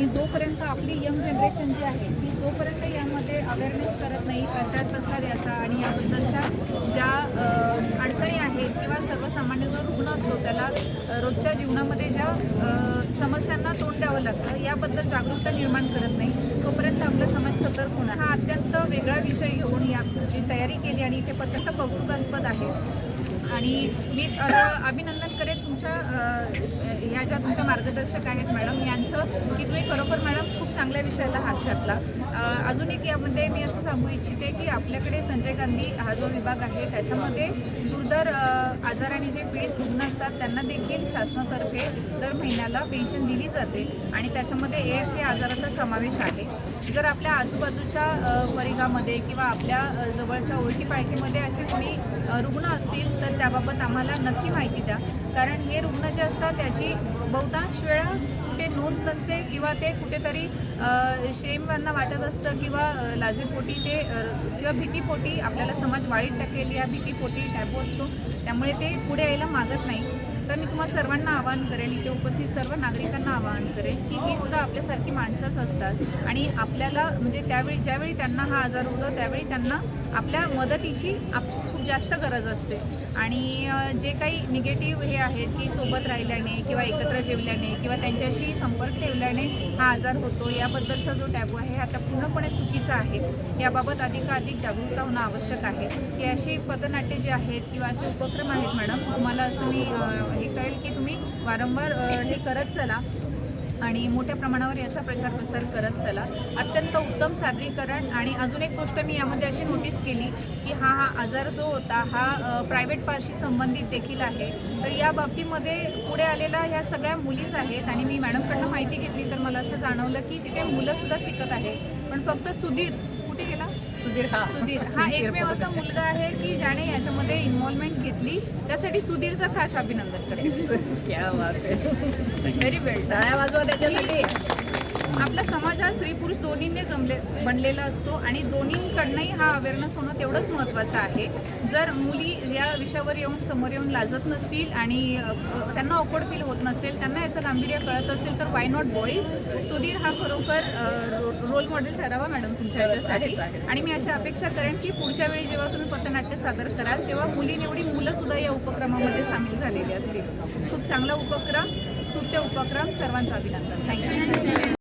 आणि जोपर्यंत आपली यंग जनरेशन जी आहे ती जोपर्यंत यामध्ये अवेअरनेस करत नाही प्रचार प्रसार याचा आणि याबद्दलच्या ज्या अडचणी आहेत किंवा सर्वसामान्य जो रुग्ण असतो त्याला रोजच्या जीवनामध्ये ज्या समस्यांना तोंड द्यावं लागतं याबद्दल जागरूकता निर्माण करत नाही तोपर्यंत आपला समाज सतर्क होणार. हा अत्यंत वेगळा विषय घेऊन याची तयारी केली आणि इथे अत्यंत कौतुकास्पद आहे. आणि मी अभिनंदन करेन तुमच्या ह्या ज्या तुमच्या मार्गदर्शक आहेत मॅडम यांचं की तुम्ही खरोखर मॅडम खूप चांगल्या विषयाला हात घातला. अजून एक यामध्ये म्हणजे मी असं सांगू इच्छिते की आपल्याकडे संजय गांधी हा जो विभाग आहे त्याच्यामध्ये दुर्धर आजाराने जे पीडित रुग्ण असतात त्यांना देखील शासनातर्फे दर महिन्याला पेन्शन दिली जाते आणि त्याच्यामध्ये एड्स या आजाराचा समावेश आहे. जर आपल्या आजूबाजूच्या परिघामध्ये किंवा आपल्या जवळच्या ओळखी पाळखीमध्ये असे कोणी रुग्ण असतील तर त्याबाबत आम्हाला नक्की माहिती द्या. कारण हे रुग्ण जे असतात त्याची बहुतांश वेळा कुठे नोंद नसते किंवा ते कुठेतरी शेम वाटत असतं किंवा लाजेपोटी ते किंवा भीतीपोटी आपल्याला समाज वाईट टाकेल या भीतीपोटी टॅबू असतो. त्यामुळे ते पुढे यायला मागत नाही. तर मी तुम्हाला सर्वांना आवाहन करेल इथे उपस्थित सर्व नागरिकांना आवाहन करेल की ही सुद्धा आपल्यासारखी माणसंच असतात. आणि आपल्याला म्हणजे त्यावेळी ज्यावेळी त्यांना हा आजार होतो त्यावेळी त्यांना आपल्या मदतीची आप जास्त गरज असते. आणि जे काही निगेटिव्ह हे आहेत की सोबत राहिल्याने किंवा एकत्र जेवल्याने किंवा त्यांच्याशी संपर्क ठेवल्याने हा आजार होतो याबद्दलचा जो टॅबू आहे आता पूर्णपणे चुकीचा आहे. याबाबत अधिकाधिक जागरूकता होणं आवश्यक आहे. की अशी पथनाट्ये जे आहेत किंवा असे उपक्रम आहेत मॅडम तुम्हाला असं मी हे कळेल की तुम्ही वारंवार हे करत चला. आणि मोठ्या प्रमाणावर याचा प्रचार प्रसार करत चला. अत्यंत उत्तम सादरीकरण आणि अजून एक गोष्ट मी यामध्ये अशी नोटीस केली की हा हा आजार जो होता हा प्रायव्हेट पारशी संबंधित देखील आहे. तर या बाबतीमध्ये पुढे आलेल्या ह्या सगळ्या मुलीच आहेत आणि मी मॅडमकडनं माहिती घेतली तर मला असं जाणवलं की तिथे मुलंसुद्धा शिकत आहे पण फक्त सुधीर कुठे गेला? सुधीर हा. सुधीर. हा एकमेव असा मुलगा आहे की ज्याने याच्यामध्ये इन्व्हॉल्वमेंट घेतली. त्यासाठी सुधीरचं खास अभिनंदन करेल व्हेरी वेल टाळ्या वाजवा त्याच्यासाठी? आपला समाज हा स्त्री पुरुष दोन्हीने जमले बनलेला असतो आणि दोन्हींकडनंही हा अवेअरनेस होणं तेवढंच महत्त्वाचं आहे. जर मुली या विषयावर येऊन समोर येऊन लाजत नसतील आणि त्यांना ऑकवर्ड फील होत नसेल त्यांना याचं गांभीर्य कळत असेल तर वाय नॉट बॉईज सुधीर हा खरोखर रोल मॉडेल ठरावा मॅडम तुमच्या याच्यासाठी. आणि मी अशी अपेक्षा करेन की पुढच्या वेळी जेव्हा तुम्ही पथनाट्य सादर कराल तेव्हा मुलं सुद्धा या उपक्रमामध्ये सामील झालेली असतील. खूप चांगला उपक्रम स्तुत्य उपक्रम सर्वांचं अभिनंदन. थँक्यू